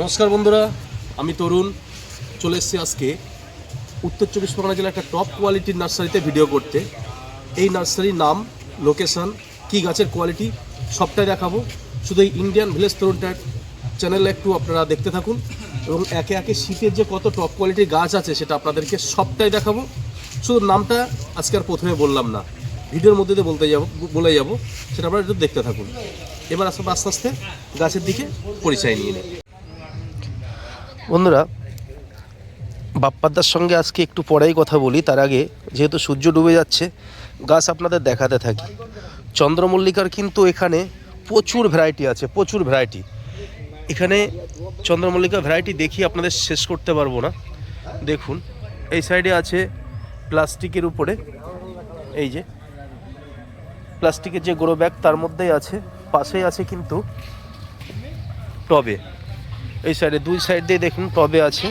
নমস্কার বন্ধুরা, আমি তরুণ। চলে এসেছি আজকে উত্তর চব্বিশ পরগনা জেলার একটা টপ কোয়ালিটির নার্সারিতে ভিডিও করতে। এই নার্সারির নাম লোকেশান কি গাছের কোয়ালিটি সবটাই দেখাবো। শুধু এই ইন্ডিয়ান ভিলেজ তরুণটার চ্যানেলে একটু আপনারা দেখতে থাকুন এবং একে একে শীতের যে কত টপ কোয়ালিটির গাছ আছে সেটা আপনাদেরকে সবটাই দেখাবো। শুধু নামটা আজকে আর প্রথমে বললাম না, ভিডিওর মধ্যে দিয়ে বলতে যাব বলে যাব, সেটা আপনারা একটু দেখতে থাকুন। এবার আসলে আস্তে আস্তে গাছের দিকে পরিচয় নিয়ে নিই। বন্ধুরা, বাপ্পাদার সঙ্গে আজকে একটু পরেই কথা বলি। তার আগে যেহেতু সূর্য ডুবে যাচ্ছে, গাছ আপনাদের দেখাতে থাকি। চন্দ্রমল্লিকার কিন্তু এখানে প্রচুর ভ্যারাইটি আছে, প্রচুর ভ্যারাইটি এখানে চন্দ্রমল্লিকা ভ্যারাইটি দেখি আপনাদের শেষ করতে পারব না। দেখুন, এই সাইডে আছে প্লাস্টিকের উপরে, এই যে প্লাস্টিকের যে গোড়ো ব্যাগ তার মধ্যেই আছে, পাশেই আছে কিন্তু টবে। এই সাইডে দুই সাইড দিয়ে দেখুন, টবে আছে।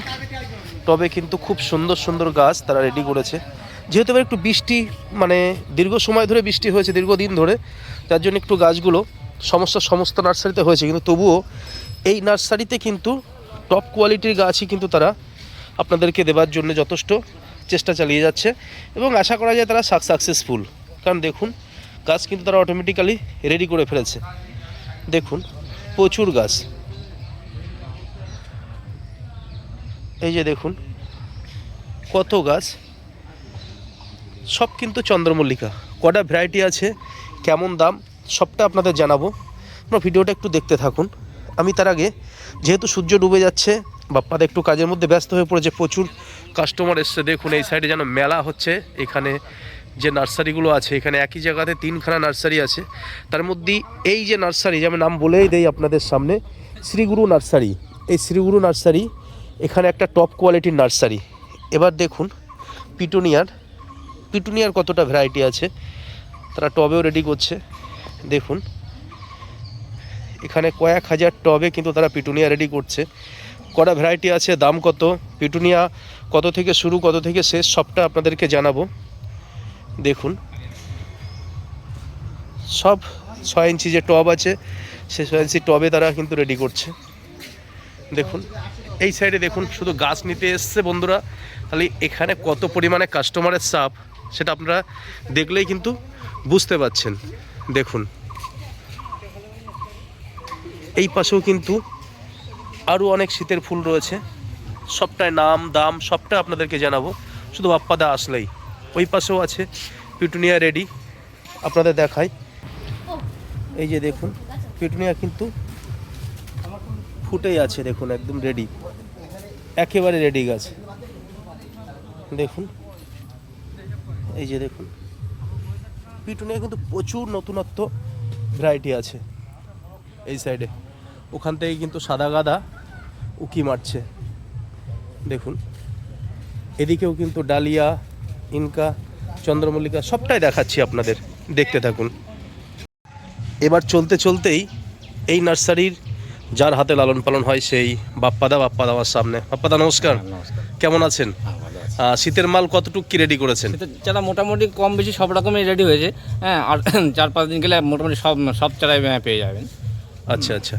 টবে কিন্তু খুব সুন্দর সুন্দর গাছ তারা রেডি করেছে। যেহেতু এবার একটু বৃষ্টি মানে দীর্ঘ সময় ধরে বৃষ্টি হয়েছে, দীর্ঘদিন ধরে, তার জন্য একটু গাছগুলো সমস্যা সমস্ত নার্সারিতে হয়েছে। কিন্তু তবুও এই নার্সারিতে কিন্তু টপ কোয়ালিটির গাছই কিন্তু তারা আপনাদেরকে দেওয়ার জন্য যথেষ্ট চেষ্টা চালিয়ে যাচ্ছে এবং আশা করা যায় তারা সাকসেসফুল কারণ দেখুন, গাছ কিন্তু তারা অটোমেটিক্যালি রেডি করে ফেলেছে। দেখুন, প্রচুর গাছ। এই যে দেখুন, কত গাছ। সব কিন্তু চন্দ্রমল্লিকা। কটা ভ্যারাইটি আছে, কেমন দাম, সবটা আপনাদের জানাব। আপনার ভিডিওটা একটু দেখতে থাকুন। আমি তার আগে, যেহেতু সূর্য ডুবে যাচ্ছে, বাপ্পাদা একটু কাজের মধ্যে ব্যস্ত হয়ে পড়েছে, প্রচুর কাস্টমার এসছে। দেখুন, এই সাইডে যেন মেলা হচ্ছে, এখানে যে নার্সারিগুলো আছে, এখানে একই জায়গাতে তিনখানা নার্সারি আছে। তার মধ্যে এই যে নার্সারি যে আমি নাম বলেই দেই আপনাদের সামনে, শ্রীগুরু নার্সারি এই শ্রীগুরু নার্সারি এখানে একটা টপ কোয়ালিটির নার্সারি। এবার দেখুন, পিটুনিয়ার। পিটুনিয়ার কতটা ভ্যারাইটি আছে, তারা টবেও রেডি করছে। দেখুন, এখানে কয়েক হাজার টবে কিন্তু তারা পিটুনিয়া রেডি করছে। কটা ভ্যারাইটি আছে, দাম কত, পিটুনিয়া কত থেকে শুরু, কত থেকে শেষ, সবটা আপনাদেরকে জানাব। দেখুন, সব ছয় ইঞ্চি যে টব আছে সে ছয় ইঞ্চি টবে তারা কিন্তু রেডি করছে। দেখুন এই সাইডে দেখুন শুধু গাছ নিতে এসছে বন্ধুরা। তাহলে এখানে কত পরিমাণে কাস্টমারের চাপ, সেটা আপনারা দেখলেই কিন্তু বুঝতে পাচ্ছেন দেখুন। এই পাশেও কিন্তু আরও অনেক শীতের ফুল রয়েছে। সবটায় নাম, দাম, সবটা আপনাদেরকে জানাব। শুধু বাপ্পাদা আসলেই। ওই পাশেও আছে পিটুনিয়া রেডি। আপনাদের দেখাই। এই যে দেখুন, পিটুনিয়া কিন্তু ফুটেই আছে, দেখুন, একদম রেডি একেবারে রেডি গাছ। দেখুন। এই যে দেখুন। পিটুনিয়া কিন্তু প্রচুর নতুনত্ব ভ্যারাইটি আছে এই সাইডে ওখান থেকে কিন্তু সাদা গাদা উকি মারছে। দেখুন। এদিকেও কিন্তু ডালিয়া, ইনকা, চন্দ্রমল্লিকা সবটাই দেখাচ্ছি আপনাদের। দেখতে থাকুন। এবার চলতে চলতেই এই নার্সারির যার হাতে লালন পালন হয় সেই বাপ্পাদা বাপ্পাদা আমার সামনে। বাপ্পাদা নমস্কার। নমস্কার। কেমন আছেন? হ্যাঁ, শীতের মাল কতটুকু কি রেডি করেছেন? চারা মোটামুটি কম বেশি সব রকমই রেডি হয়েছে। হ্যাঁ আর চার পাঁচ দিন গেলে মোটামুটি সব সব চারাই পেয়ে যাবেন। আচ্ছা আচ্ছা।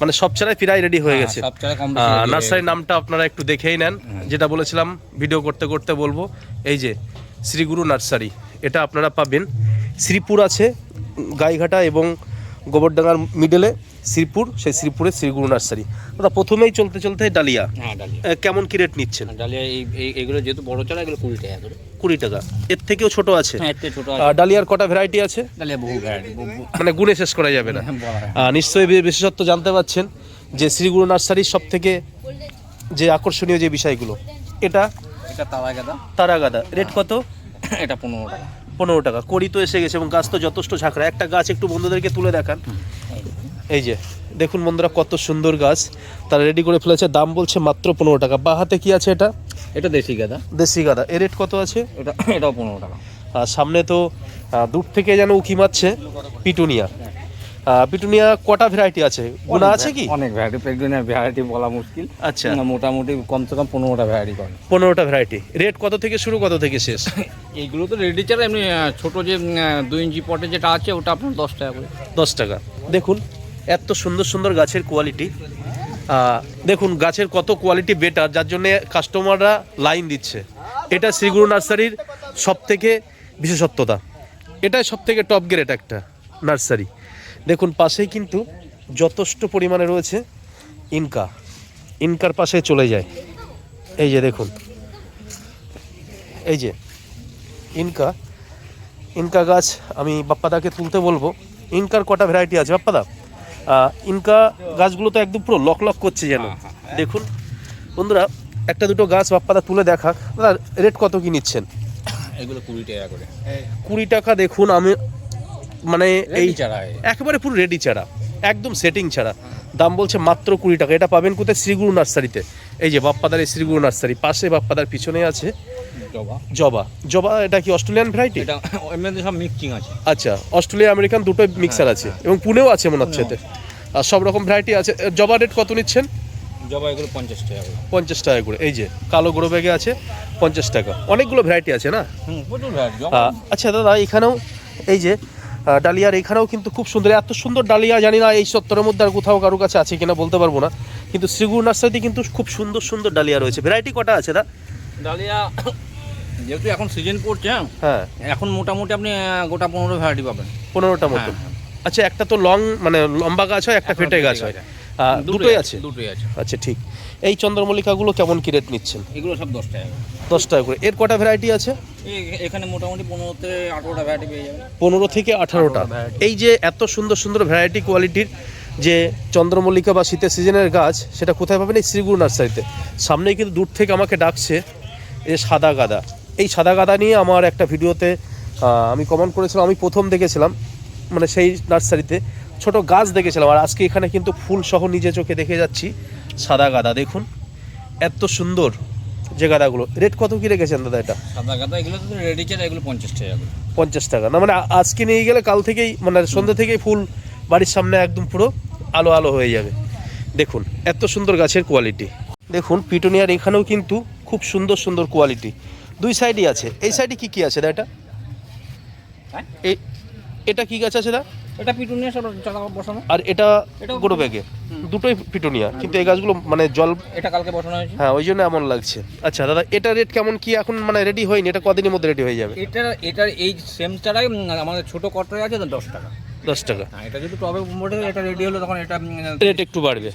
মানে সব চারাই প্রায় রেডি হয়ে হ্যাঁ, গেছে। হয়ে নার্সারির নামটা আপনারা একটু দেখেই নেন। যেটা বলেছিলাম ভিডিও করতে করতে বলব। এই যে শ্রীগুরু নার্সারি এটা আপনারা পাবেন। শ্রীপুর আছে গাইঘাটা এবং গোবরডাঙ্গার মিডলে শ্রীপুর সেই শ্রীপুরের শ্রীগুরু নার্সারি। দাদা প্রথমেই চলতে চলতে ডালিয়া। হ্যাঁ ডালিয়া। কেমন কি রেট নিচ্ছেন? ডালিয়া এই এগুলো যেহেতু বড় চারা এগুলো কুড়ি টাকা করে। কুড়ি টাকা। এর থেকেও ছোট আছে। হ্যাঁ ডালিয়ার কটা ভ্যারাইটি আছে? ডালিয়া বহু ভ্যারাইটি মানে গুণে শেষ করা যাবে না। নিশ্চয়ই বিশেষত্ব জানতে পাচ্ছেন যে শ্রীগুরু নার্সারির সব থেকে যে আকর্ষণীয় যে বিষয়গুলো এটা এটা তাওয়া গাদা তারাগাদা রেট কত? এটা পনেরো টাকা। পনেরো টাকা। কড়ি তো এসে গেছে এবং গাছ তো যথেষ্ট ঝাঁকড়া। একটা গাছ একটু বন্ধুদেরকে তুলে দেখান। এই যে দেখুন বন্ধুরা কত সুন্দর গাছ। তারা রেডি করে ফেলেছে দাম বলছে মাত্র পনেরো টাকা। বা হাতে কি আছে এটা? এটা দেশি গাদা। দেশি গাদা। এর রেট কত আছে? এটা এটাও পনেরো টাকা। আর সামনে তো দূর থেকে যেন উকি মারছে পিটুনিয়া। পিটুনিয়া কটা ভ্যারাইটি আছে? গুণা আছে কি? অনেক ভ্যারাইটি প্রেগনেন্ট ভ্যারাইটি বলা মুশকিল। আচ্ছা। মোটামুটি কমসে কম পনেরোটা ভ্যারাইটি করে। পনেরোটা ভ্যারাইটি রেট কত থেকে শুরু কত থেকে শেষ? এইগুলো তো রেডি চারা এমনি ছোট যে দুই ইঞ্চি পটে যেটা আছে ওটা আপনার দশ টাকা করে। দশ টাকা। দেখুন এত সুন্দর সুন্দর গাছের কোয়ালিটি দেখুন, গাছের কত কোয়ালিটি বেটার যার জন্য কাস্টমাররা লাইন দিচ্ছে। এটা শ্রীগুরু নার্সারির সব থেকে বিশেষত্বতা। এটাই সব থেকে টপ গ্রেড একটা নার্সারি। দেখুন, পাশেই কিন্তু যথেষ্ট পরিমাণে রয়েছে ইনকা। ইনকার পাশে চলে যায়। এই যে দেখুন। এই যে ইনকা। ইনকা গাছ আমি বাপ্পাদাকে তুলতে বলব। ইনকার কটা ভ্যারাইটি আছে বাপ্পাদা? ইনকা গাছগুলো তো একদম পুরো লক লক করছে যেন। দেখুন বন্ধুরা একটা দুটো গাছ বাপ্পাদা তুলে দেখা। দাদা রেট কত কি নিচ্ছেন? এগুলো কুড়ি টাকা করে। কুড়ি টাকা দেখুন আমি মানে এই এই চারা একেবারে পুরো রেডি চারা একদম সেটিং ছাড়া দাম বলছে মাত্র কুড়ি টাকা। এটা পাবেন কোথায়? শ্রীগুরু নার্সারিতে। এই যে বাপ্পাদার এই শ্রীগুরু নার্সারি পাশে বাপ্পাদার পিছনে আছে। জবা। জবা। জবা এটা কি অস্ট্রেলিয়ান ভ্যারাইটি এটা এমনিতে সব মিক্সিং আছে। আচ্ছা অস্ট্রেলিয়া আমেরিকান দুটোই মিক্সার আছে এবং পুনেও আছে মনে হচ্ছে এতে। আর সব রকম ভ্যারাইটি আছে। জবা রেট কত নিচ্ছেন? জবা এগুলো পঞ্চাশ টাকা পঞ্চাশ টাকা করে। এই যে কালো গ্রো ব্যাগে আছে পঞ্চাশ টাকা। অনেকগুলো ভ্যারাইটি আছে না? আচ্ছা দাদা এখানেও এই যে ডালিয়ার এখানেও কিন্তু খুব সুন্দর। এত সুন্দর ডালিয়া জানি না এই সত্তরের মধ্যে আর কোথাও কারও কাছে আছে কিনা বলতে পারব না। কিন্তু শ্রীগুরু নার্সারিতে কিন্তু খুব সুন্দর সুন্দর ডালিয়া রয়েছে। ভ্যারাইটি কটা আছে দা ডালিয়া যেহেতু এখন সিজন পড়ছে হ্যাঁ, হ্যাঁ। এখন মোটামুটি আপনি গোটা পনেরো ভ্যারাইটি পাবেন। পনেরোটা মতো। হ্যাঁ, হ্যাঁ। আচ্ছা একটা তো লং মানে লম্বা গাছ হয় একটা ফেটে গাছ হয়। দুটোই আছে দুটোই আছে। আচ্ছা ঠিক। এই চন্দ্রমল্লিকাগুলো কেমন কি রেট নিচ্ছেন? এগুলো সব দশ টাকা। দশ টাকা করে। এর কটা ভ্যারাইটি আছে? এখানে মোটামুটি পনেরোতে আঠেরোটা ভ্যারাইটি পেয়ে যাবেন। পনেরো থেকে আঠারোটা। এই যে এত সুন্দর সুন্দর ভ্যারাইটি কোয়ালিটির যে চন্দ্রমল্লিকা বা শীতের সিজনের গাছ সেটা কোথায় পাবেন? এই শ্রীগুরু নার্সারিতে। সামনেই কিন্তু দূর থেকে আমাকে ডাকছে এই সাদা গাদা। এই সাদা গাদা নিয়ে আমার একটা ভিডিওতে আমি কমেন্ট করেছিলাম আমি প্রথম দেখেছিলাম মানে সেই নার্সারিতে। ছোট গাছ দেখেছিলাম আর আজকে এখানে কিন্তু ফুল সহ নিজে চোখে দেখে যাচ্ছি সাদা গাদা। দেখুন এত সুন্দর যে গাদাগুলো। রেট কত কি রেখেছেন দাদা এটা? সাদা গাদা এগুলো তো রেডি এগুলো পঞ্চাশ টাকা পঞ্চাশ টাকা। না মানে আজকে নিয়ে গেলে কাল থেকেই মানে সন্ধ্যে থেকেই ফুল বাড়ির সামনে একদম পুরো আলো আলো হয়ে যাবে। দেখুন এত সুন্দর গাছের কোয়ালিটি দেখুন পিটুনিয়ার এখানেও কিন্তু খুব সুন্দর সুন্দর কোয়ালিটি দুই সাইডই আছে। এই সাইডে কি কি আছে দা এটা? হ্যাঁ? এই এটা কি গাছ আছে দা এটা পিটুনিয়া সব বসানো। আর এটা গোড়ো ব্যাগে দুটোই পিটুনিয়া। কিন্তু এই গাছগুলো মানে জল এটা কালকে বসানো হয়েছে। হ্যাঁ ওই জন্য এমন লাগছে। আচ্ছা দাদা এটা রেট কেমন কি এখন মানে রেডি হয়নি? এটা কদিনের মধ্যে রেডি হয়ে যাবে? এটা এটার এই সেম চারাই আমাদের ছোট কটরে আছে দশ টাকা। দশ টাকা। হ্যাঁ এটা যদি টবে মোটে এটা রেডি হলো তখন এটা রেট একটু বাড়বে।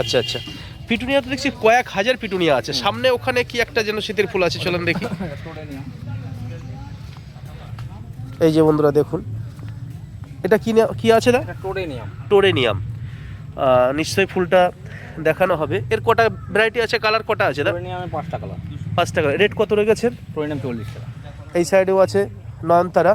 আচ্ছা আচ্ছা। পিটুনিয়াতে দেখছি কয়েক হাজার পিটুনিয়া আছে। সামনে ওখানে কি একটা যেন শীতের ফুল আছে চলেন দেখি। এই যে বন্ধুরা দেখুন। এটা কি কি আছে না? এটা টোডেনিয়াম টোরেনিয়াম নিশ্চয়ই ফুলটা দেখানো হবে। এর কটা ভ্যারাইটি আছে? কালার কটা আছে দা টোডেনিয়ামে পাঁচটা কালার পাঁচ টাকা রেট কত রেখেছেন চল্লিশ টাকা। এই সাইডেও আছে নয়নতারা।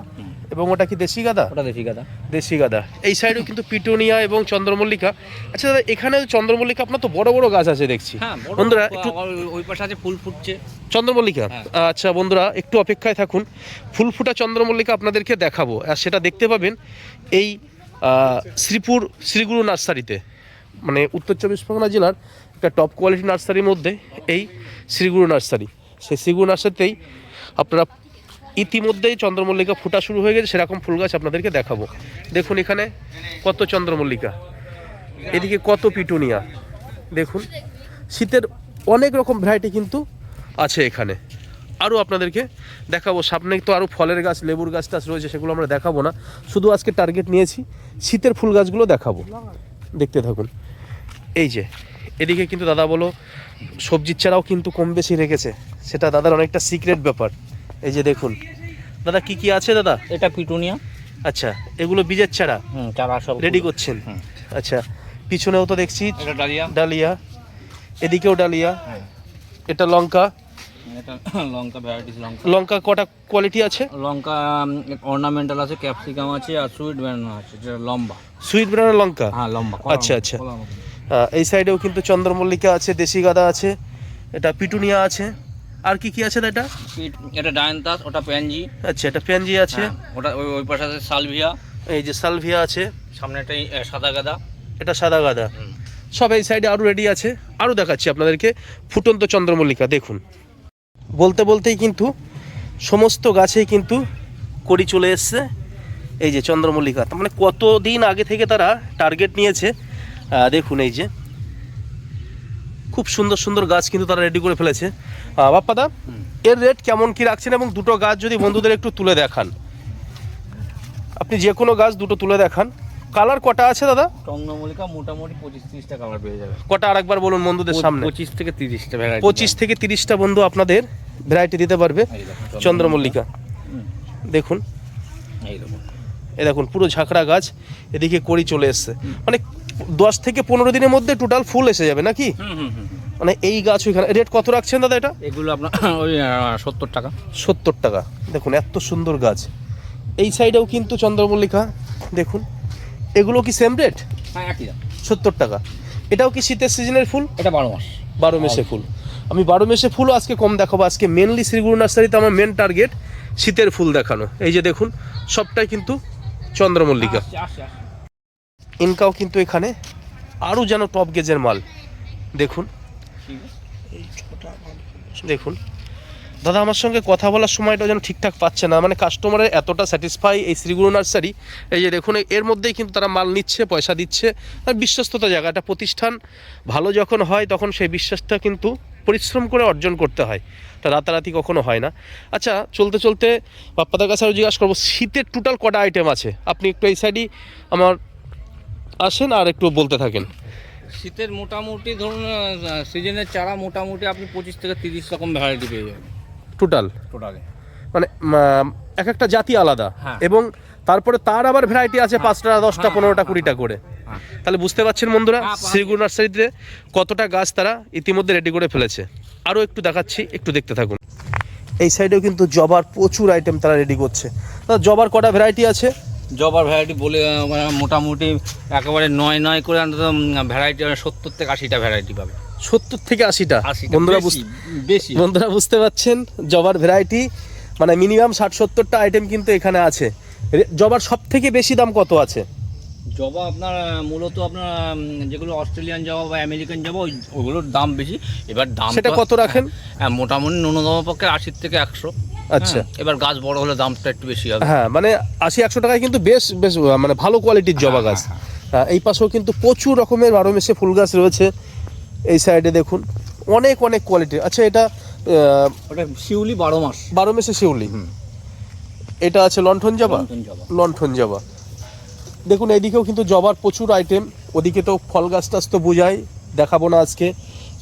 এবং ওটা কি দেশি গাদা? ওটা দেশি গাদা। দেশি গাদা। এই সাইডেও কিন্তু পিটুনিয়া এবং চন্দ্রমল্লিকা। আচ্ছা দাদা এখানে চন্দ্রমল্লিকা আপনার তো বড় বড় গাছ আছে দেখছি। হ্যাঁ বন্ধুরা একটু ওই পাশে আছে ফুল ফুটছে। চন্দ্রমল্লিকা? হ্যাঁ। আচ্ছা বন্ধুরা একটু অপেক্ষায় থাকুন। ফুল ফুটা চন্দ্রমল্লিকা আপনাদেরকে দেখাবো। আর সেটা দেখতে পাবেন এই শ্রীপুর শ্রীগুরু নার্সারিতে। মানে উত্তর চব্বিশ পরগনা জেলার একটা টপ কোয়ালিটি নার্সারির মধ্যে এই শ্রীগুরু নার্সারি। সেই শ্রীগুরু নার্সারিতেই আপনারা ইতিমধ্যেই চন্দ্রমল্লিকা ফুটা শুরু হয়ে গেছে, সেরকম ফুল গাছ আপনাদেরকে দেখাবো। দেখুন এখানে কত চন্দ্রমল্লিকা। এদিকে কত পিটুনিয়া। দেখুন, শীতের অনেক রকম ভ্যারাইটি কিন্তু আছে এখানে। আরও আপনাদেরকে দেখাবো, সামনে তো আরও ফলের গাছ, লেবুর গাছ টাছ রয়েছে, সেগুলো আমরা দেখাবো না। শুধু আজকে টার্গেট নিয়েছি, শীতের ফুল গাছগুলো দেখাবো। দেখতে থাকুন। এই যে, এদিকে কিন্তু দাদা বলো, সবজির চারাও কিন্তু কম বেশি রেখেছে। সেটা দাদার অনেকটা সিক্রেট ব্যাপার। এই যে দেখুন। দাদা কি কি আছে দাদা? এটা পিটুনিয়া। আচ্ছা এগুলো বীজের চারা? হুম চারা সব রেডি করছেন। আচ্ছা পিছনেও তো দেখছি ডালিয়া। ডালিয়া। এদিকেও ডালিয়া। হ্যাঁ। এটা লঙ্কা। এটা লঙ্কা ভ্যারাইটিস লঙ্কা। লঙ্কা কটা কোয়ালিটি আছে? লঙ্কা অর্নামেন্টাল আছে ক্যাপসিকাম আছে আর সুইট ব্যানানা আছে যেটা লম্বা। সুইট ব্রাউন লঙ্কা? হ্যাঁ লম্বা আচ্ছা, আচ্ছা। এই সাইডেও কিন্তু চন্দ্রমল্লিকা আছে দেশি গাদা আছে এটা পিটুনিয়া আছে। আর কি কি আছে এটা? এটা ডায়নতাস ওটা প্যানজি। আচ্ছা এটা প্যানজি আছে। হ্যাঁ, ওটা ওই ওই পাশে আছে সালভিয়া। এই যে সালভিয়া আছে। সামনে একটা সাদা গাদা। এটা সাদা গাদা। সব এই সাইডে আরও রেডি আছে। আরও দেখাচ্ছি আপনাদেরকে। ফুটন্ত চন্দ্রমল্লিকা দেখুন। বলতে বলতেই কিন্তু সমস্ত গাছেই কিন্তু কড়ি চলে এসছে। এই যে চন্দ্রমল্লিকা মানে কতদিন আগে থেকে তারা টার্গেট নিয়েছে? দেখুন এই যে। খুব সুন্দর সুন্দর গাছ কিন্তু তারা রেডি করে ফেলেছে। বাপ্পাদা এর রেট কেমন কি রাখছেন এবং দুটো গাছ যদি বন্ধুদের একটু তুলে দেখান? আপনি যে কোনো গাছ দুটো তুলে দেখান। কালার কটা আছে দাদা? চন্দ্রমল্লিকা মোটামুটি পঁচিশ তিরিশটা কালার পেয়ে যাবে। কটা আরেকবার বলুন বন্ধুদের সামনে। পঁচিশ থেকে তিরিশটা পঁচিশ থেকে তিরিশটা বন্ধু আপনাদের ভ্যারাইটি দিতে পারবে। চন্দ্রমল্লিকা। দেখুন। এই দেখুন। এ দেখুন পুরো ঝাঁকড়া গাছ এদিকে কড়ি চলে এসছে। মানে দশ থেকে পনেরো দিনের মধ্যে টোটাল ফুল এসে যাবে নাকি। মানে এই গাছ ওইখানে রেট কত রাখছেন দাদা এটা? এগুলো আপনার ওই সত্তর টাকা। সত্তর টাকা। দেখুন এত সুন্দর গাছ। এই সাইডেও কিন্তু চন্দ্রমল্লিকা দেখুন। এগুলো কি সেম রেট হ্যাঁ একই দাম। সত্তর টাকা। এটাও কি শীতের সিজনের ফুল? এটা বারো মাস। বারো মেসে ফুল। আমি বারো মেসে ফুলও আজকে কম দেখাবো। আজকে মেনলি শ্রীগুরু নার্সারিতে আমার মেন টার্গেট শীতের ফুল দেখানো। এই যে দেখুন সবটাই কিন্তু চন্দ্রমল্লিকা। ইনকাও কিন্তু এখানে। আরও যেন টপ গেজের মাল। দেখুন। দেখুন। দাদা, আমার সঙ্গে কথা বলার সময়টা যেন ঠিকঠাক পাচ্ছে না। মানে কাস্টমারের এতটা স্যাটিসফাই এই শ্রীগুরু নার্সারি। এই যে দেখুন, এর মধ্যেই কিন্তু তারা মাল নিচ্ছে, পয়সা দিচ্ছে। আর বিশ্বস্ততা জায়গা একটা প্রতিষ্ঠান ভালো যখন হয়, তখন সেই বিশ্বাসটা কিন্তু পরিশ্রম করে অর্জন করতে হয়। তা রাতারাতি কখনো হয় না। আচ্ছা চলতে চলতে বাপ্পাদার কাছে আরও জিজ্ঞাসা করব, শীতের টোটাল কটা আইটেম আছে? আপনি একটু এই সাইডই আমার আসেন আর একটু বলতে থাকেন। শীতের মোটামুটি ধরুন সিজনের চারা মোটামুটি আপনি পঁচিশ থেকে তিরিশ রকম ভ্যারাইটি পেয়ে যাবেন। টোটাল টোটালে মানে এক একটা জাতি আলাদা হ্যাঁ। এবং তারপরে তার আবার ভ্যারাইটি আছে পাঁচটা দশটা হ্যাঁ, পনেরোটা হ্যাঁ, কুড়িটা করে। হ্যাঁ। তাহলে বুঝতে পারছেন বন্ধুরা হ্যাঁ, শ্রীগুরু নার্সারিতে কতটা গাছ তারা ইতিমধ্যে রেডি করে ফেলেছে। আরও একটু দেখাচ্ছি একটু দেখতে থাকুন। এই সাইডেও কিন্তু জবার প্রচুর আইটেম তারা রেডি করছে। জবার কটা ভ্যারাইটি আছে? জবার ভ্যারাইটি বলে আহ, মোটামুটি একেবারে নয় নয় করে অন্তত ভ্যারাইটি সত্তর থেকে আশিটা ভ্যারাইটি পাবে। সত্তর থেকে আশিটা? বন্ধুরা বেশি, বেশি। বন্ধুরা বুঝতে পারছেন জবার ভ্যারাইটি মানে মিনিমাম ষাট সত্তরটা আইটেম কিন্তু এখানে আছে। জবার সব থেকে বেশি দাম কত আছে? জবা আপনার মূলত আপনার যেগুলো অস্ট্রেলিয়ান জবা বা আমেরিকান জবা ওই ওগুলোর দাম বেশি। এবার দাম সেটা কত রাখেন? হ্যাঁ, মোটামুটি ন্যূনতম পক্ষে আশির থেকে একশো। আচ্ছা। এবার গাছ বড় হলে দামটা একটু বেশি হবে। হ্যাঁ মানে আশি একশো টাকায় কিন্তু বেশ বেশ মানে ভালো কোয়ালিটির জবা হ্যাঁ, গাছ। হ্যাঁ, এই পাশেও কিন্তু প্রচুর রকমের বারো মেসে ফুল গাছ রয়েছে। এই সাইডে দেখুন অনেক অনেক কোয়ালিটি আচ্ছা এটা ওটা শিউলি বারো মাস। বারো মেসে শিউলি এটা আছে লণ্ঠন জবা। লণ্ঠন জবা। দেখুন এইদিকেও কিন্তু জবার প্রচুর আইটেম ওদিকে তো ফল গাছ টাছ তো বোঝাই দেখাবো না আজকে।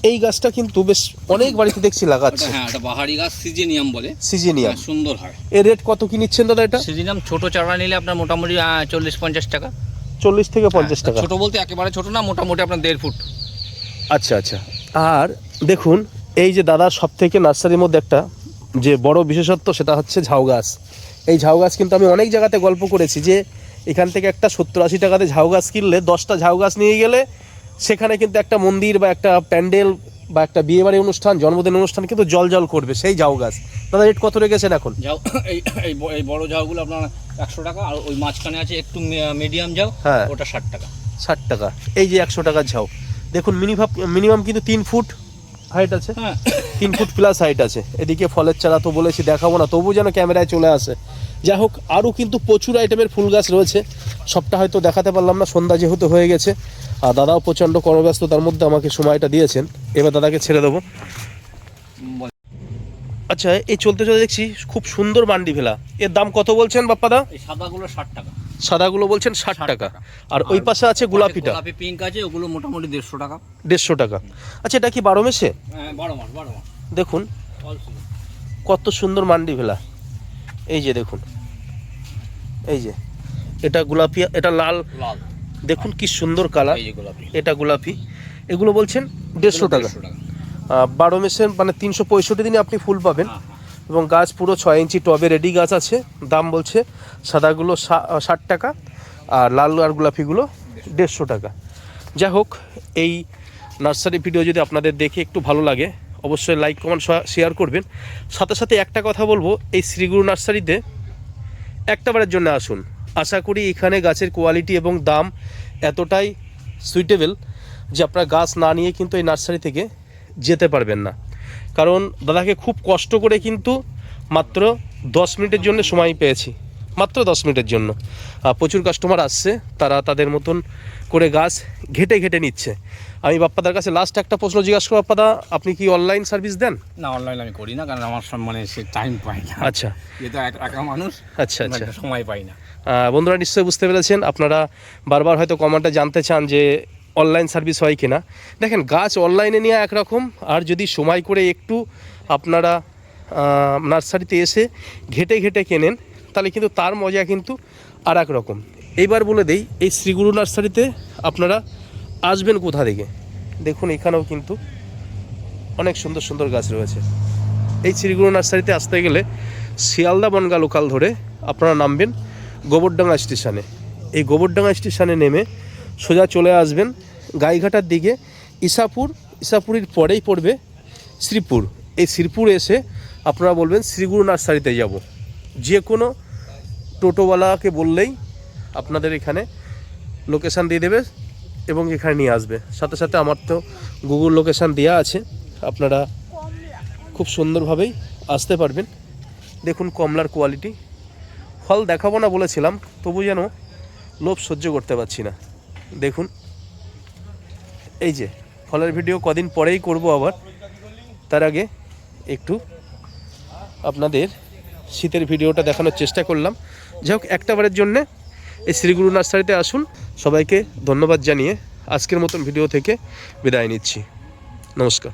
এই গাছটা কিন্তু বেশ অনেক বাড়িতে দেখছি লাগাচ্ছে। হ্যাঁ এটা বাহারি গাছ সিজেনিয়াম বলে। সিজিনিয়াম। হ্যাঁ, সুন্দর হয়। এর রেট কত কি নিচ্ছেন দাদা এটা? সিজেনিয়াম ছোট চারা নিলে আপনার মোটামুটি চল্লিশ পঞ্চাশ টাকা। চল্লিশ থেকে পঞ্চাশ হ্যাঁ, টাকা। ছোট বলতে একেবারে ছোট না মোটামুটি আপনার দেড় ফুট। আচ্ছা আচ্ছা। আর দেখুন এই যে দাদার সব থেকে নার্সারির মধ্যে একটা যে বড় বিশেষত্ব সেটা হচ্ছে ঝাউ গাছ। এই ঝাউ গাছ কিন্তু আমি অনেক জায়গাতে গল্প করেছি যে এখান থেকে একটা সত্তর আশি টাকাতে ঝাউ গাছ কিনলে দশটা ঝাউ গাছ নিয়ে গেলে সেখানে কিন্তু একটা মন্দির বা একটা প্যান্ডেল বা একটা বিয়েবাড়ি অনুষ্ঠান জন্মদিন অনুষ্ঠান কিন্তু জল জল করবে সেই ঝাউ গাছ। দাদা রেট কত রেখেছেন এখন? ঝাউ এই এই বড় ঝাউগুলো আপনার একশো টাকা আর ওই মাঝখানে আছে একটু মিডিয়াম ঝাউ হ্যাঁ। ওটা ষাট টাকা। ষাট টাকা। এই যে একশো টাকার ঝাউ। দেখুন মিনিমাম মিনিমাম কিন্তু তিন ফুট হাইট আছে। হ্যাঁ। তিন ফুট প্লাস হাইট আছে। এদিকে ফলের চারা তো বলেছি দেখাবো না। তবু যেন ক্যামেরায় চলে আসে। যাই হোক আরও কিন্তু প্রচুর আইটেমের ফুল গাছ রয়েছে। সবটা হয়তো দেখাতে পারলাম না সন্ধ্যা যেহেতু হয়ে গেছে। আর দাদাও প্রচণ্ড কর্মব্যস্ততার মধ্যে আমাকে সময়টা দিয়েছেন। এবার দাদাকে ছেড়ে দেবো। আচ্ছা এই চলতে চলতে দেখছি খুব সুন্দর মান্ডি ভেলা। এর দাম কত বলছেন বাপ্পাদা? সাদাগুলো ষাট টাকা। সাদাগুলো বলছেন ষাট টাকা। আর ওই পাশে আছে গোলাপিটা। গোলাপি পিঙ্ক আছে ওগুলো মোটামুটি দেড়শো টাকা। দেড়শো টাকা। আচ্ছা এটা কি বারো মেসে? হ্যাঁ বারো মাস বারো মাস। দেখুন। কত সুন্দর মান্ডি ভেলা। এই যে দেখুন। এই যে। এটা গোলাপি এটা লাল। লাল। দেখুন কি সুন্দর কালার। এটা গোলাপি। এগুলো বলছেন দেড়শো টাকা। বারো মেসের মানে তিনশো পঁয়ষট্টি দিনে আপনি ফুল পাবেন। হ্যাঁ, হ্যাঁ। এবং গাছ পুরো ছয় ইঞ্চি টবে রেডি গাছ আছে। দাম বলছে সাদাগুলো সা- ষাট টাকা আর লাল আর গোলাপিগুলো দেড়শো টাকা। যাই হোক এই নার্সারি ভিডিও যদি আপনাদের দেখে একটু ভালো লাগে অবশ্যই লাইক কমেন্ট শেয়ার করবেন। সাথে সাথে একটা কথা বলব এই শ্রীগুরু নার্সারিতে একটা বারের জন্য আসুন। আশা করি এখানে গাছের কোয়ালিটি এবং দাম এতটাই সুইটেবল যে আপনারা গাছ না নিয়ে কিন্তু এই নার্সারি থেকে যেতে পারবেন না। কারণ দাদাকে খুব কষ্ট করে কিন্তু মাত্র দশ মিনিটের জন্য সময় পেয়েছি। মাত্র দশ মিনিটের জন্য। প্রচুর কাস্টমার আসছে তারা তাদের মতন করে গাছ ঘেটে ঘেটে নিচ্ছে। আমি বাপ্পাদার কাছে লাস্ট একটা প্রশ্ন জিজ্ঞাসা করব বাপ্পাদা আপনি কি অনলাইন সার্ভিস দেন? না অনলাইন আমি করি না কারণ আমার মানে সে টাইম পাই না। আচ্ছা। একা মানুষ আচ্ছা আচ্ছা। সময় পাই না। বন্ধুরা নিশ্চয়ই বুঝতে পেরেছেন আপনারা বারবার হয়তো কমেন্টে জানতে চান যে অনলাইন সার্ভিস হয় কিনা। দেখেন গাছ অনলাইনে নিয়ে একরকম আর যদি সময় করে একটু আপনারা নার্সারিতে এসে ঘেটে ঘেটে কেনেন তাহলে কিন্তু তার মজা কিন্তু আর এক রকম। এইবার বলে দেই, এই শ্রীগুরু নার্সারিতে আপনারা আসবেন কোথা থেকে? দেখুন, এখানেও কিন্তু অনেক সুন্দর সুন্দর গাছ রয়েছে। এই শ্রীগুরু নার্সারিতে আসতে গেলে শিয়ালদা বনগা লোকাল ধরে আপনারা নামবেন গোবরডাঙ্গা স্টেশনে। এই গোবরডাঙ্গা স্টেশনে নেমে সোজা চলে আসবেন গাইঘাটার দিকে। ইসাপুর ইসাপুরের পরেই পড়বে শ্রীপুর। এই শ্রীপুর এসে আপনারা বলবেন শ্রীগুরু নার্সারিতে যাব। যে কোনো টোটোওয়ালাকে বললেই আপনাদের এখানে লোকেশান দিয়ে দেবে এবং এখানে নিয়ে আসবে। সাথে সাথে আমার তো গুগল লোকেশান দেওয়া আছে। আপনারা খুব সুন্দরভাবেই আসতে পারবেন। দেখুন কমলার কোয়ালিটি। ফল দেখাবো না বলেছিলাম, তবু যেন লোভ সহ্য করতে পারছি না। দেখুন, এই যে ফলের ভিডিও কদিন পরেই করব আবার। তার আগে একটু আপনাদের শীতের ভিডিওটা দেখানোর চেষ্টা করলাম। যাই হোক, একটাবারের জন্যে এই শ্রীগুরু নার্সারিতে আসুন। সবাইকে ধন্যবাদ জানিয়ে আজকের মতন ভিডিও থেকে বিদায় নিচ্ছি। নমস্কার।